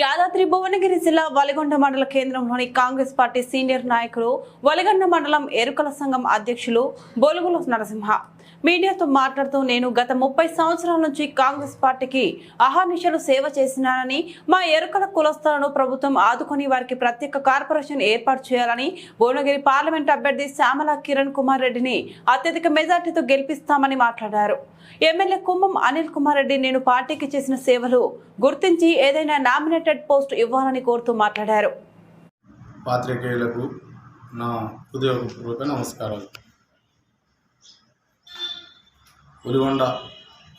యాదాద్రి భువనగిరి జిల్లా వలిగొండ మండల కేంద్రంలోని కాంగ్రెస్ పార్టీ సీనియర్ నాయకులు వలిగొండ మండలం ఎరుకల సంఘం అధ్యక్షులు బొలుగుల నరసింహ. మీడియాతో మాట్లాడుతూ నేను గత ముప్పై సంవత్సరాల నుంచి కాంగ్రెస్ పార్టీకి అహర్నిశలు సేవ చేసినానని మా ఎరుకల కులస్థలను ప్రభుత్వం ఆదుకొని వారికి ప్రత్యేక కార్పొరేషన్ ఏర్పాటు చేయాలని భువనగిరి పార్లమెంట్ అభ్యర్థి శ్యామల కిరణ్ కుమార్ రెడ్డిని అత్యధిక మెజార్టీతో గెలిపిస్తామని మాట్లాడారు. ఎమ్మెల్యే కుంభం అనిల్ కుమార్ రెడ్డి నేను పార్టీకి చేసిన సేవలు గుర్తించి ఏదైనా నామినేట్ నామినేటెడ్ పోస్ట్ ఇవ్వాలని కోరుతూ మాట్లాడారు. పాత్రికేయులకు నా హృదయపూర్వక నమస్కారాలు. ఉలిగొండ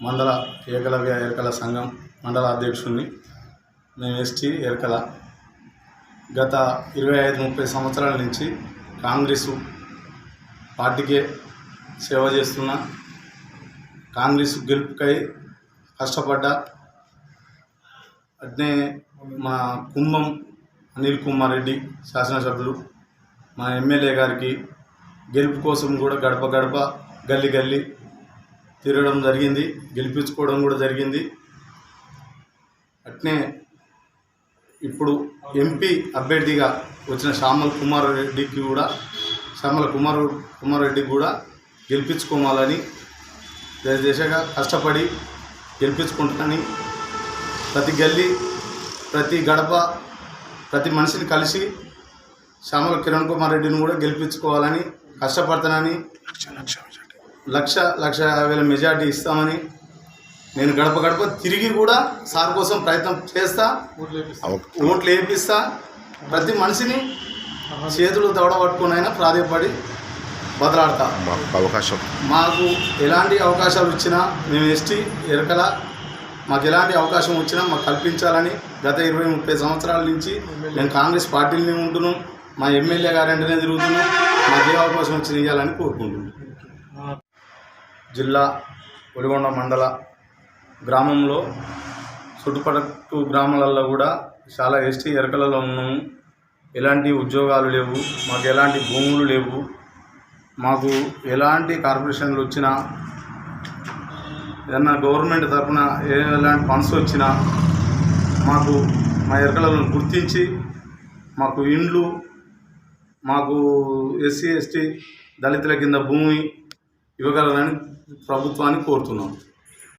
మండల ఏకలవ్య ఎరకల సంఘం మండల అధ్యక్షుడిని నేను ఎస్టీ ఎరకల గత ఇరవై ఐదు ముప్పై సంవత్సరాల నుంచి కాంగ్రెస్ పార్టీకే సేవ చేస్తున్న కాంగ్రెస్ గెలుపుకై కష్టపడ్డ అట్నే మా కుంభం అనిల్ కుమార్ రెడ్డి శాసనసభ్యులు మా ఎమ్మెల్యే గారికి గెలుపు కోసం కూడా గడప గడప గల్లి గల్లి తిరగడం జరిగింది గెలిపించుకోవడం కూడా జరిగింది. అట్నే ఇప్పుడు ఎంపీ అభ్యర్థిగా వచ్చిన శ్యామల కుమార్ రెడ్డికి కూడా శ్యామల కుమార్ కుమార్ రెడ్డికి కూడా గెలిపించుకోవాలని దశగా కష్టపడి గెలిపించుకుంటానని ప్రతి గల్లీ ప్రతి గడప ప్రతి మనిషిని కలిసి శ్యామల కిరణ్ కుమార్ రెడ్డిని కూడా గెలిపించుకోవాలని కష్టపడతానని లక్ష లక్ష యాభై వేల మెజార్టీ ఇస్తామని నేను గడప గడప తిరిగి కూడా సార్ కోసం ప్రయత్నం చేస్తా ఓట్లు వేపిస్తా ప్రతి మనిషిని చేతులు దవడ పట్టుకుని అయినా ప్రాధాయపడి బదలాడతా. అవకాశం. మాకు ఎలాంటి అవకాశాలు వచ్చినా మేము ఎస్టీ ఎరకల మాకు ఎలాంటి అవకాశం వచ్చినా మాకు కల్పించాలని గత ఇరవై ముప్పై సంవత్సరాల నుంచి మేము కాంగ్రెస్ పార్టీలోనే ఉంటున్నాం. మా ఎమ్మెల్యే గారి వెంటనే తిరుగుతున్నాం. మాకు ఏ అవకాశం వచ్చి ఇవ్వాలని కోరుకుంటున్నాం. జిల్లా ఒలిగొండ మండల గ్రామంలో చుట్టుపక్కల గ్రామాలలో కూడా చాలా ఎస్టీ ఎరకలలో ఉన్నాము ఎలాంటి ఉద్యోగాలు లేవు. మాకు ఎలాంటి భూములు లేవు. మాకు ఎలాంటి కార్పొరేషన్లు వచ్చినా ఏదన్నా గవర్నమెంట్ తరఫున ఏలాంటి ఎలాంటి ఫండ్స్ వచ్చినా మాకు మా ఎరకలను గుర్తించి మాకు ఇండ్లు మాకు ఎస్సీ ఎస్టీ దళితుల కింద భూమి ఇవ్వగలరని ప్రభుత్వాన్ని కోరుతున్నాం.